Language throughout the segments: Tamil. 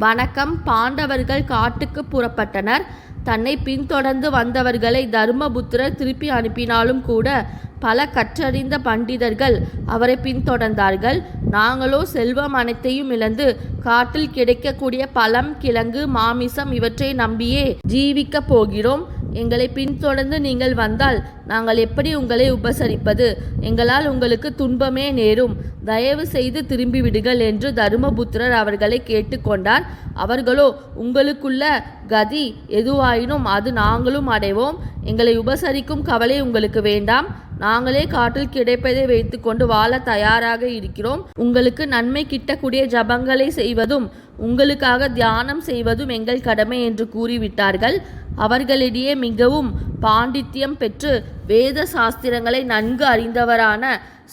வணக்கம். பாண்டவர்கள் காட்டுக்கு புறப்பட்டனர். தன்னை பின்தொடர்ந்து வந்தவர்களை தர்மபுத்திரர் திருப்பி அனுப்பினாலும் கூட பல கற்றறிந்த பண்டிதர்கள் அவரை பின்தொடர்ந்தார்கள். நாங்களோ செல்வம் அனைத்தையும் இழந்து காட்டில் கிடைக்கக்கூடிய பழம் கிழங்கு மாமிசம் இவற்றை நம்பியே ஜீவிக்கப் போகிறோம். எங்களை பின்தொடர்ந்து நீங்கள் வந்தால் நாங்கள் எப்படி உங்களை உபசரிப்பது? எங்களால் உங்களுக்கு துன்பமே நேரும். தயவு செய்து திரும்பிவிடுங்கள் என்று தருமபுத்திரர் அவர்களை கேட்டுக்கொண்டார். அவர்களோ உங்களுக்குள்ள கதி எதுவாயினும் அது நாங்களும் அடைவோம். எங்களை உபசரிக்கும் கவலை உங்களுக்கு வேண்டாம். நாங்களே காட்டில் கிடைப்பதை வைத்துக்கொண்டு வாழ தயாராக இருக்கிறோம். உங்களுக்கு நன்மை கிட்டக்கூடிய ஜபங்களை செய்வதும் உங்களுக்காக தியானம் செய்வதும் எங்கள் கடமை என்று கூறிவிட்டார்கள். அவர்களிடையே மிகவும் பாண்டித்யம் பெற்று வேத சாஸ்திரங்களை நன்கு அறிந்தவரான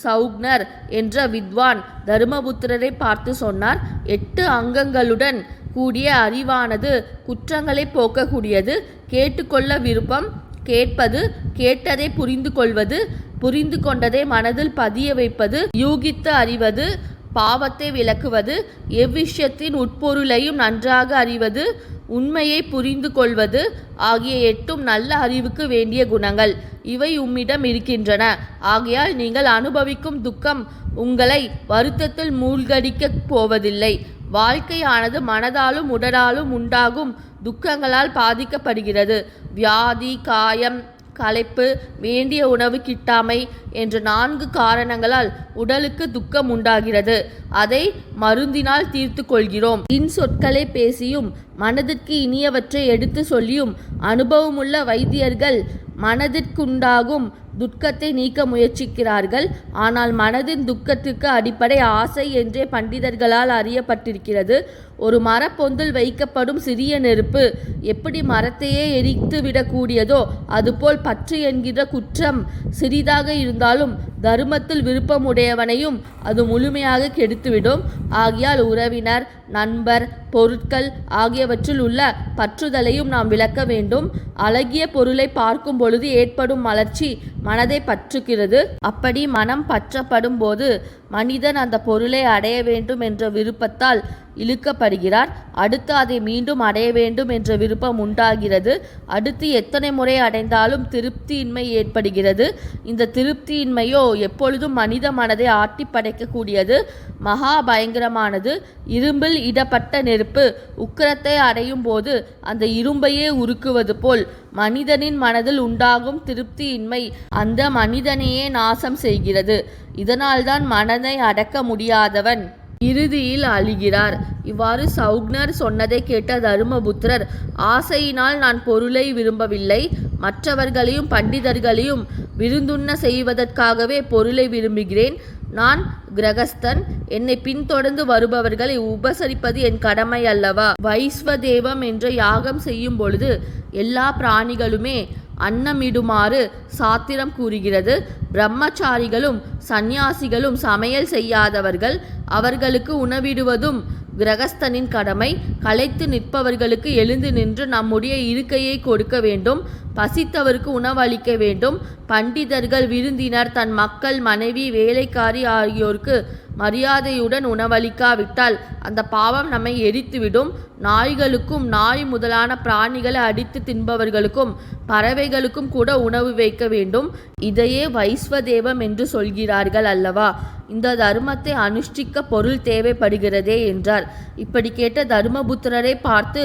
சௌக்னர் என்ற வித்வான் தருமபுத்திரரை பார்த்து சொன்னார். எட்டு அங்கங்களுடன் கூடிய அறிவானது குற்றங்களை போக்கக்கூடியது. கேட்டுக்கொள்ள விருப்பம் கேட்பது கேட்டதை புரிந்து கொள்வது புரிந்து கொண்டதை மனதில் பதிய வைப்பது யூகித்து அறிவது பாவத்தை விளக்குவது எவ்விஷயத்தின் உட்பொருளையும் நன்றாக அறிவது உண்மையை புரிந்து கொள்வது ஆகிய எட்டும் நல்ல அறிவுக்கு வேண்டிய குணங்கள். இவை உம்மிடம் இருக்கின்றன. ஆகையால் நீங்கள் அனுபவிக்கும் துக்கம் உங்களை வருத்தத்தில் மூழ்கடிக்கப் போவதில்லை. வாழ்க்கையானது மனதாலும் உடலாலும் உண்டாகும் துக்கங்களால் பாதிக்கப்படுகிறது. வியாதி காயம் களைப்பு வேண்டிய உணவு கிட்டாமை என்ற நான்கு காரணங்களால் உடலுக்கு துக்கம் உண்டாகிறது. அதை மருந்தினால் தீர்த்து கொள்கிறோம். இன்சொற்களை பேசியும் மனதிற்கு இனியவற்றை எடுத்து சொல்லியும் அனுபவமுள்ள வைத்தியர்கள் மனதிற்குண்டாகும் துக்கத்தை நீக்க முயற்சிக்கிறார்கள். ஆனால் மனதின் துக்கத்திற்கு அடிப்படை ஆசை என்றே பண்டிதர்களால் அறியப்பட்டிருக்கிறது. ஒரு மரப்பொந்தில் வைக்கப்படும் சிறிய நெருப்பு எப்படி மரத்தையே எரித்து விடக்கூடியதோ அதுபோல் பற்று என்கிற குற்றம் சிறிதாக இருந்தாலும் தர்மத்தில் விருப்பமுடையவனையும் அது முழுமையாக கெடுத்துவிடும். ஆகையால் உறவினர் நண்பர் பொருட்கள் ஆகியவற்றில் உள்ள பற்றுதலையும் நாம் விளக்க வேண்டும். அழகிய பொருளை பார்க்கும் பொழுது ஏற்படும் மலர்ச்சி மனதை பற்றுகிறது. அப்படி மனம் பற்றப்படும் போது மனிதன் அந்த பொருளை அடைய வேண்டும் என்ற விருப்பத்தால் இழுக்கப்படுகிறார். அடுத்து அதை மீண்டும் அடைய வேண்டும் என்ற விருப்பம் உண்டாகிறது. அடுத்து எத்தனை முறை அடைந்தாலும் திருப்தியின்மை ஏற்படுகிறது. இந்த திருப்தியின்மையோ எப்பொழுதும் மனித மனதை ஆட்டி படைக்கக்கூடியது. மகா பயங்கரமானது. இரும்பில் இடப்பட்ட நெருப்பு உக்கிரத்தை அடையும் போது அந்த இரும்பையே உருக்குவது போல் மனிதனின் மனதில் உண்டாகும் திருப்தியின்மை அந்த மனிதனையே நாசம் செய்கிறது. இதனால்தான் மனதை அடக்க முடியாதவன் இறுதியில் அழுகிறார். இவ்வாறு சௌக்னர் சொன்னதை கேட்ட தருமபுத்திரர் ஆசையினால் நான் பொருளை விரும்பவில்லை மற்றவர்களையும் பண்டிதர்களையும் விருந்துண்ண செய்வதற்காகவே பொருளை விரும்புகிறேன். நான் கிரகஸ்தன். என்னை பின்தொடர்ந்து வருபவர்களை உபசரிப்பது என் கடமை அல்லவா? வைஸ்வதேவம் என்ற யாகம் செய்யும் பொழுது எல்லா பிராணிகளுமே அன்னமிடுமாறு சாத்திரம் கூறுகிறது. பிரம்மச்சாரிகளும் சந்நியாசிகளும் சமையல் செய்யாதவர்கள் அவர்களுக்கு உணவிடுவதும் கிரகஸ்தனின் கடமை களைத்து நிற்பவர்களுக்கு எழுந்து நின்று நம்முடைய இருக்கையை கொடுக்க வேண்டும் பசித்தவருக்கு உணவளிக்க வேண்டும். பண்டிதர்கள் விருந்தினர் தன் மக்கள் மனைவி வேலைக்காரி ஆகியோருக்கு மரியாதையுடன் உணவளிக்காவிட்டால் அந்த பாவம் நம்மை எரித்துவிடும். நாய்களுக்கும் நாய் முதலான பிராணிகளை அடித்து தின்பவர்களுக்கும் பறவைகளுக்கும் கூட உணவு வைக்க வேண்டும். இதையே வைஸ்வதேவம் என்று சொல்கிறார்கள் அல்லவா? இந்த தர்மத்தை அனுஷ்டிக்க பொருள் தேவைப்படுகிறதே என்றார். இப்படி கேட்ட தர்மபுத்திரரை பார்த்து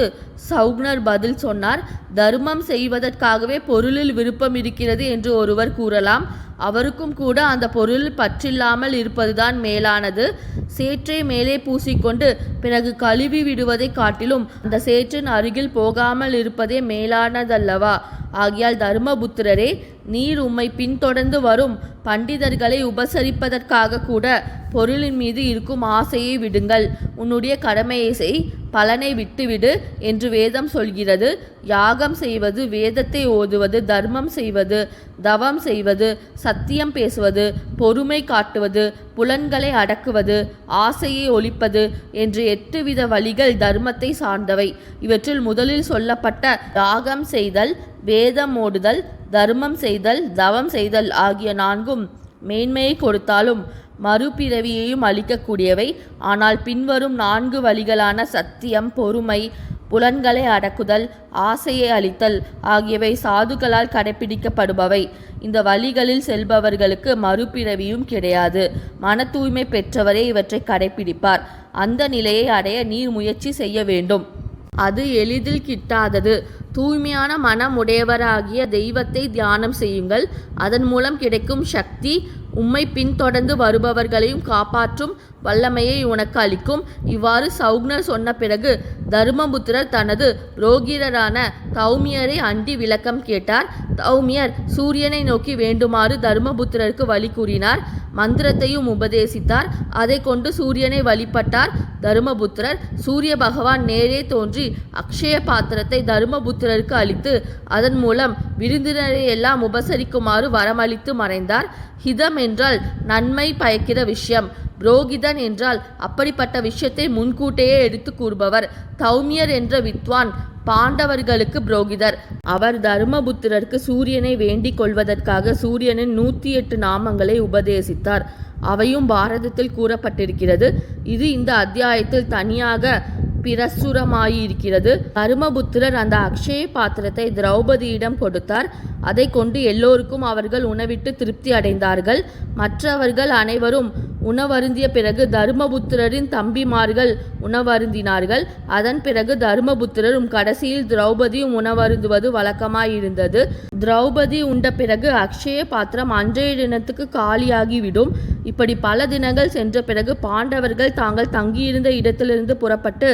சௌக்னர் பதில் சொன்னார் தர்மம் செய்வதற்காகவே பொருளில் விருப்பம் இருக்கிறது என்று ஒருவர் கூறலாம். அவருக்கும் கூட அந்த பொருள் பற்றில்லாமல் இருப்பதுதான் மேலானது. சேற்றை மேலே பூசிக்கொண்டு பிறகு கழுவி விடுவதை காட்டிலும் அந்த சேற்றின் அருகில் போகாமல் இருப்பதே மேலானதல்லவா? ஆகியால் தர்மபுத்திரரே நீர் உம்மை பின்தொடர்ந்து வரும் பண்டிதர்களை உபசரிப்பதற்காக கூட பொருளின் மீது இருக்கும் ஆசையை விடுங்கள். உன்னுடைய கடமையை செய். பலனை விட்டுவிடு என்று வேதம் சொல்கிறது. யாகம் செய்வது வேதத்தை ஓதுவது தர்மம் செய்வது தவம் செய்வது சத்தியம் பேசுவது பொறுமை காட்டுவது புலன்களை அடக்குவது ஆசையை ஒழிப்பது என்று எட்டு வித வழிகள் தர்மத்தை சார்ந்தவை. இவற்றில் முதலில் சொல்லப்பட்ட யாகம் செய்தல் வேதம் ஓடுதல் தர்மம் செய்தல் தவம் செய்தல் ஆகிய நான்கும் மேன்மையை கொடுத்தாலும் மறுபிறவியையும் அளிக்கக்கூடியவை. ஆனால் பின்வரும் நான்கு வழிகளான சத்தியம் பொறுமை புலன்களை அடக்குதல் ஆசையை அளித்தல் ஆகியவை சாதுக்களால் கடைபிடிக்கப்படுபவை இந்த வழிகளில் செல்பவர்களுக்கு மறுபிறவியும் கிடையாது. மன தூய்மை பெற்றவரே இவற்றை கடைபிடிப்பார் அந்த நிலையை அடைய நீர் முயற்சி செய்ய வேண்டும். அது எளிதில் கிட்டாதது. தூய்மையான மனமுடையவராகிய தெய்வத்தை தியானம் செய்யுங்கள். அதன் மூலம் கிடைக்கும் சக்தி உம்மை பின்தொடர்ந்து வருபவர்களையும் காப்பாற்றும். வல்லமையை உனக்கு அளிக்கும். இவ்வாறு சௌக்னர் சொன்ன பிறகு தருமபுத்திரர் தனது புரோகிரரான தௌமியரை அண்டி விளக்கம் கேட்டார். தௌமியர் சூரியனை நோக்கி வேண்டுமாறு தருமபுத்திரருக்கு வழி கூறினார். மந்திரத்தையும் உபதேசித்தார். அதை கொண்டு சூரியனை வழிபட்டார். தருமபுத்திரர் சூரிய பகவான் நேரே தோன்றி அக்ஷய பாத்திரத்தை தருமபுத்திரருக்கு அளித்து அதன் மூலம் விருந்தினரை எல்லாம் உபசரிக்குமாறு வரமளித்து மறைந்தார். ஹிதம் என்றால் நன்மை பயக்கிற விஷயம். புரோகிதன் என்றால் அப்படிப்பட்ட விஷயத்தை முன்கூட்டியே எடுத்து கூறுபவர். தௌமியர் என்ற வித்வான் பாண்டவர்களுக்கு புரோகிதர். அவர் தருமபுத்திரருக்கு சூரியனை வேண்டிக் கொள்வதற்காக சூரியனின் நூற்றி எட்டு நாமங்களை உபதேசித்தார். அவையும் பாரதத்தில் கூறப்பட்டிருக்கிறது. இது இந்த அத்தியாயத்தில் தனியாக பிரசுரமாயிருக்கிறது. தருமபுத்திரர் அந்த அக்ஷய பாத்திரத்தை திரௌபதியிடம் கொடுத்தார். அதை கொண்டு எல்லோருக்கும் அவர்கள் உணவிட்டு திருப்தி அடைந்தார்கள். மற்றவர்கள் அனைவரும் உணவருந்திய பிறகு தருமபுத்திரரின் தம்பிமார்கள் உணவருந்தினார்கள். அதன் பிறகு தருமபுத்திரரும் கடைசியில் திரௌபதியும் உணவருந்துவது வழக்கமாயிருந்தது. திரௌபதி உண்ட பிறகு அக்ஷய பாத்திரம் அன்றைய தினத்துக்கு காலியாகிவிடும். இப்படி பல தினங்கள் சென்ற பிறகு பாண்டவர்கள் தாங்கள் தங்கியிருந்த இடத்திலிருந்து புறப்பட்டு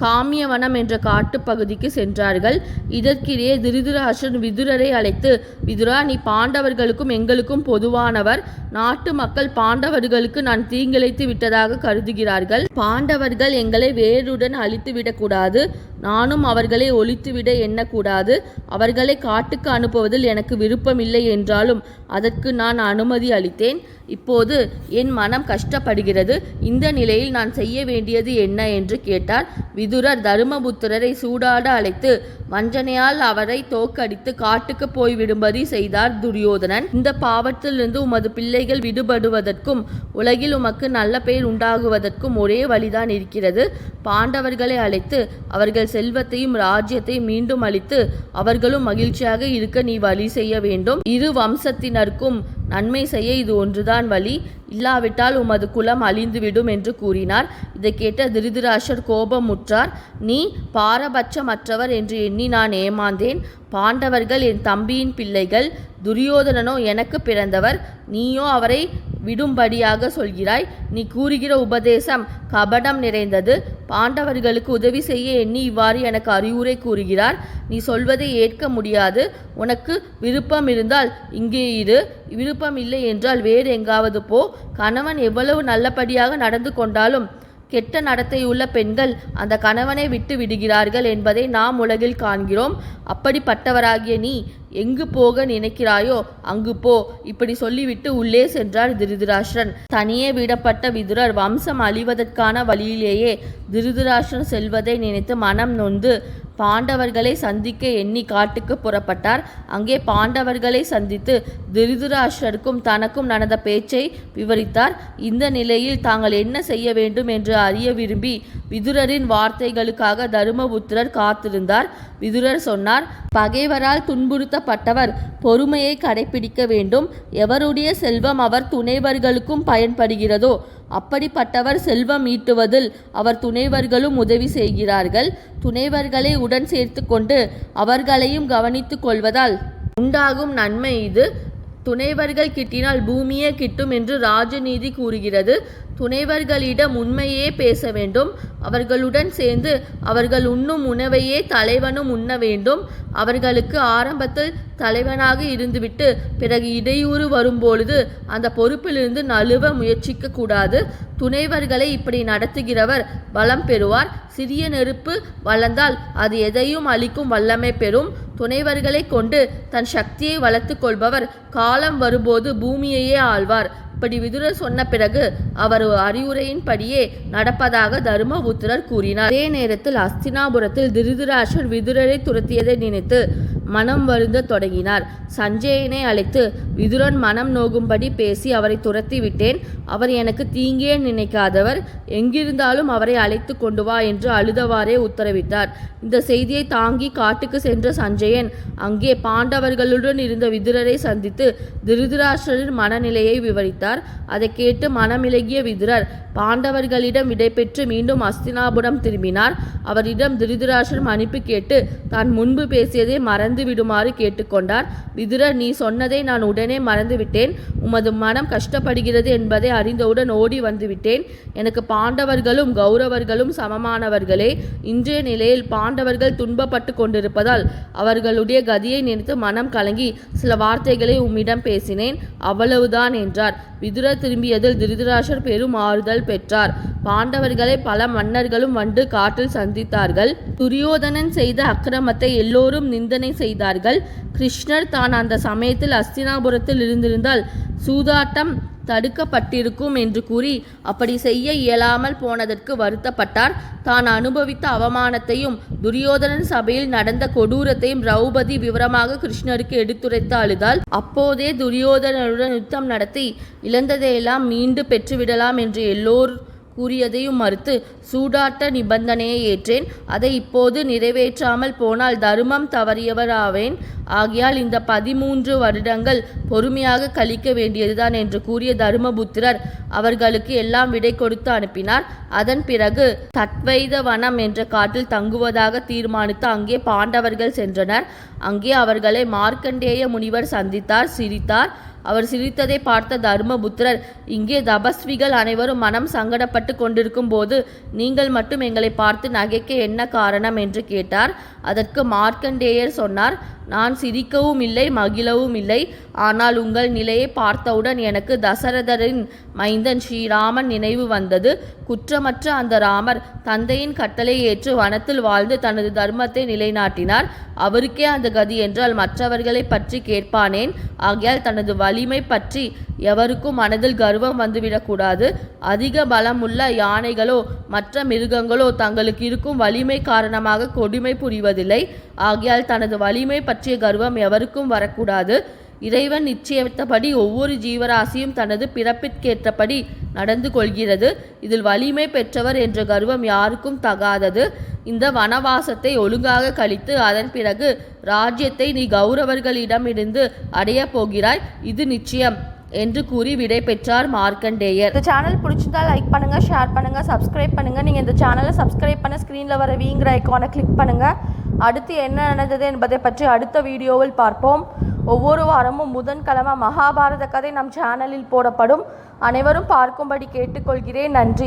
காமியவனம் என்ற காட்டுப்பகுதிக்கு சென்றார்கள். இதற்கிடையே திருதராஷன் விதுரரை அழைத்து விதுரா நீ பாண்டவர்களுக்கும் எங்களுக்கும் பொதுவானவர். நாட்டு மக்கள் பாண்டவர்களுக்கு நான் தீங்கிழைத்து விட்டதாக கருதுகிறார்கள். பாண்டவர்கள் எங்களை வேருடன் அழித்து விடக்கூடாது நானும் அவர்களை ஒழித்துவிட எண்ணக்கூடாது. அவர்களை காட்டுக்கு அனுப்புவதில் எனக்கு விருப்பமில்லை என்றாலும் அதற்கு நான் அனுமதி அளித்தேன். இப்போது என் மனம் கஷ்டப்படுகிறது. இந்த நிலையில் நான் செய்ய வேண்டியது என்ன? என்று கேட்டார். விதுரர் தருமபுத்திரரை சூடாட அழைத்து வஞ்சனையால் அவரை தோக்கடித்து காட்டுக்கு போய்விடும்படி செய்தார் துரியோதனன். இந்த பாவத்திலிருந்து உமது பிள்ளைகள் விடுபடுவதற்கும் உலகில் உமக்கு நல்ல பெயர் உண்டாகுவதற்கும் ஒரே வழிதான் இருக்கிறது. பாண்டவர்களை அழைத்து அவர்கள் செல்வத்தையும் ராஜ்யத்தையும் மீண்டும் அளித்து அவர்களும் மகிழ்ச்சியாக இருக்க நீ வழி செய்ய வேண்டும். இரு வம்சத்தினருக்கும் நன்மை செய்ய இது ஒன்றுதான் வழி. இல்லாவிட்டால் உமது குலம் அழிந்துவிடும் என்று கூறினார். இதை கேட்ட திருதிராஷர் கோபமுற்றார். நீ பாரபட்சமற்றவர் என்று எண்ணி நான் ஏமாந்தேன். பாண்டவர்கள் என் தம்பியின் பிள்ளைகள் துரியோதனனோ எனக்கு பிறந்தவர். நீயோ அவரை விடும்படியாக சொல்கிறாய். நீ கூறுகிற உபதேசம் கபடம் நிறைந்தது. பாண்டவர்களுக்கு உதவி செய்ய எண்ணி இவ்வாறு எனக்கு அறிவுரை கூறுகிறார். நீ சொல்வதை ஏற்க முடியாது. உனக்கு விருப்பம் இருந்தால் இங்கே இரு. விருப்பம் இல்லை என்றால் வேறு எங்காவது போ. கணவன் எவ்வளவு நல்லபடியாக நடந்து கொண்டாலும் கெட்ட நடத்தையுள்ள பெண்கள் அந்த கணவனை விட்டு விடுகிறார்கள் என்பதை நாம் உலகில் காண்கிறோம். அப்படிப்பட்டவராகிய நீ எங்கு போக நினைக்கிறாயோ அங்கு போ. இப்படி சொல்லிவிட்டு உள்ளே சென்றார் திருதராஷ்டிரன். தனியே விடப்பட்ட விதுரர் வம்சம் அழிவதற்கான வழியிலேயே திருதராஷ்டிரன் செல்வதை நினைத்து மனம் நொந்து பாண்டவர்களை சந்திக்க எண்ணி காட்டுக்கு புறப்பட்டார். அங்கே பாண்டவர்களை சந்தித்து திருதராஷ்டருக்கும் தனக்கும் நடந்த பேச்சை விவரித்தார். இந்த நிலையில் தாங்கள் என்ன செய்ய வேண்டும் என்று அறிய விரும்பி விதுரரின் வார்த்தைகளுக்காக தருமபுத்திரர் காத்திருந்தார். விதுரர் சொன்னார் பகைவரால் துன்புறுத்தப்பட்டவர் பொறுமையை கடைபிடிக்க வேண்டும். எவருடைய செல்வம் அவர் துணைவர்களுக்கும் பயன்படுகிறதோ அப்படிப்பட்டவர் செல்வம் ஈட்டுவதில் அவர் துணைவர்களும் உதவி செய்கிறார்கள். துணைவர்களை உடன் சேர்த்து கொண்டு அவர்களையும் கவனித்துக் கொள்வதால் உண்டாகும் நன்மை இது. துணைவர்கள் கிட்டினால் பூமியே கிட்டும் என்று ராஜநீதி கூறுகிறது. துணைவர்களிடம் உண்மையே பேச வேண்டும். அவர்களுடன் சேர்ந்து அவர்கள் உண்ணும் உணவையே தலைவனும் உண்ண வேண்டும். அவர்களுக்கு ஆரம்பத்தில் தலைவனாக இருந்துவிட்டு பிறகு இடையூறு வரும்பொழுது அந்த பொறுப்பிலிருந்து நழுவ முயற்சிக்க கூடாது துணைவர்களை இப்படி நடத்துகிறவர் பலம் பெறுவார். சிறிய நெருப்பு வளர்ந்தால் அது எதையும் அளிக்கும் வல்லமை பெறும். துணைவர்களை கொண்டு தன் சக்தியை வளர்த்து கொள்பவர் காலம் வரும்போது பூமியையே ஆழ்வார் இப்படி விதுரர் சொன்ன பிறகு அவர் அறிவுரையின்படியே நடப்பதாக தருமபுத்திரர் கூறினார். அதே நேரத்தில் அஸ்தினாபுரத்தில் திருதராஷர் விதுரரை துரத்தியதை நினைத்து மனம் வருந்த தொடங்கினார். சஞ்சயனை அழைத்து விதுரன் மனம் நோகும்படி பேசி அவரை துரத்தி விட்டேன். அவர் எனக்கு தீங்கே நினைக்காதவர். எங்கிருந்தாலும் அவரை அழைத்து கொண்டு வா என்று அழுதவாறே உத்தரவிட்டார். இந்த செய்தியை தாங்கி காட்டுக்கு சென்ற சஞ்சயன் அங்கே பாண்டவர்களுடன் இருந்த விதுரரை சந்தித்து திருதராஷ்டிரரின் மனநிலையை விவரித்தார். அதை கேட்டு மனமிலகிய விதுரர் பாண்டவர்களிடம் விடைபெற்று மீண்டும் அஸ்தினாபுரம் திரும்பினார். அவரிடம் திருதராஷ்டிரம் மன்னிப்பு கேட்டு தான் முன்பு பேசியதை மறந்து விடுமாறு கேட்டுக்கொண்டார். விதுரர் நீ சொன்னதை நான் உடனே மறந்துவிட்டேன். உமது மனம் கஷ்டப்படுகிறது என்பதை அறிந்தவுடன் ஓடி வந்துவிட்டேன். எனக்கு பாண்டவர்களும் கௌரவர்களும் சமமானவர்களே. இன்றைய நிலையில் பாண்டவர்கள் துன்பப்பட்டு கொண்டிருப்பதால் அவர்களுடைய கதியை நினைத்து மனம் கலங்கி சில வார்த்தைகளை உம்மிடம் பேசினேன். அவ்வளவுதான் என்றார். விதுரர் திரும்பியதில் திருதராஷர் பெரும் ஆறுதல் பெற்றார். பாண்டவர்களை பல மன்னர்களும் வந்து காட்டில் சந்தித்தார்கள். துரியோதனன் செய்த அக்கிரமத்தை எல்லோரும் நிந்தனை செய்து செய்தார்கள். கிருஷ்ணர் தான் அந்த சமயத்தில் அஸ்தினாபுரத்தில் இருந்திருந்தால் சூதாட்டம் தடுக்கப்பட்டிருக்கும் என்று கூறி அப்படி செய்ய இயலாமல் போனதற்கு வருத்தப்பட்டார். தான் அனுபவித்த அவமானத்தையும் துரியோதனன் சபையில் நடந்த கொடூரத்தையும் திரௌபதி விவரமாக கிருஷ்ணருக்கு எடுத்துரைத்து அழுதால் அப்போதே துரியோதனனுடன் யுத்தம் நடத்தி இழந்ததையெல்லாம் மீண்டு பெற்றுவிடலாம் என்று எல்லோர் கூறியதையும் மறுத்து சூடாட்ட நிபந்தனையை ஏற்றேன். அதை இப்போது நிறைவேற்றாமல் போனால் தர்மம் தவறியவராவேன். ஆகையால் இந்த பதிமூன்று வருடங்கள் பொறுமையாக கழிக்க வேண்டியதுதான் என்று கூறிய தருமபுத்திரர் அவர்களுக்கு எல்லாம் விடை கொடுத்து அனுப்பினார். அதன் பிறகு தத்வைத வனம் என்ற காட்டில் தங்குவதாக தீர்மானித்து அங்கே பாண்டவர்கள் சென்றனர். அங்கே அவர்களை மார்க்கண்டேய முனிவர் சந்தித்தார் சிரித்தார். அவர் சிரித்ததை பார்த்த தர்மபுத்திரர் இங்கே தபஸ்விகள் அனைவரும் மனம் சங்கடப்பட்டு கொண்டிருக்கும் போது நீங்கள் மட்டும் எங்களை பார்த்து நகைக்க என்ன காரணம்? என்று கேட்டார். அதற்கு மார்க்கண்டேயர் சொன்னார் நான் சிரிக்கவும் இல்லை மகிழவும் இல்லை. ஆனால் உங்கள் நிலையை பார்த்தவுடன் எனக்கு தசரதரின் மைந்தன் ஸ்ரீராமன் நினைவு வந்தது. குற்றமற்ற அந்த ராமர் தந்தையின் கட்டளை ஏற்று வனத்தில் வாழ்ந்து தனது தர்மத்தை நிலைநாட்டினார். அவருக்கே அந்த கதி என்றால் மற்றவர்களை பற்றி கேட்பானேன். ஆகையால் தனது வலிமை பற்றி எவருக்கும் மனதில் கர்வம் வந்துவிடக்கூடாது அதிக பலமுள்ள யானைகளோ மற்ற மிருகங்களோ தங்களுக்கு இருக்கும் வலிமை காரணமாக கொடுமை புரிவதில்லை. ஆகையால் தனது வலிமை பற்றிய கர்வம் எவருக்கும் வரக்கூடாது. இறைவன் நிச்சயித்தபடி ஒவ்வொரு ஜீவராசியும் தனது பிறப்பிற்கேற்றபடி நடந்து கொள்கிறது. இதில் வலிமை பெற்றவர் என்ற கர்வம் யாருக்கும் தகாதது. இந்த வனவாசத்தை ஒழுங்காக கழித்து அதன் பிறகு ராஜ்யத்தை நீ கௌரவர்களிடமிருந்து அடையப் போகிறாய். இது நிச்சயம் என்று கூறி விடை பெற்றார் மார்க்கண்டேயர். இந்த சேனல் பிடிச்சிருந்தா லைக் பண்ணுங்க ஷேர் பண்ணுங்க சப்ஸ்கிரைப் பண்ணுங்க. நீங்க இந்த சேனலை சப்ஸ்கிரைப் பண்ண ஸ்க்ரீனில் வர வீங்கிற ஐக்கானை கிளிக் பண்ணுங்க. அடுத்து என்ன நடந்தது என்பதை பற்றி அடுத்த வீடியோவில் பார்ப்போம். ஒவ்வொரு வாரமும் புதன்கிழமை மகாபாரத கதை நம் சேனலில் போடப்படும். அனைவரும் பார்க்கும்படி கேட்டுக்கொள்கிறேன். நன்றி.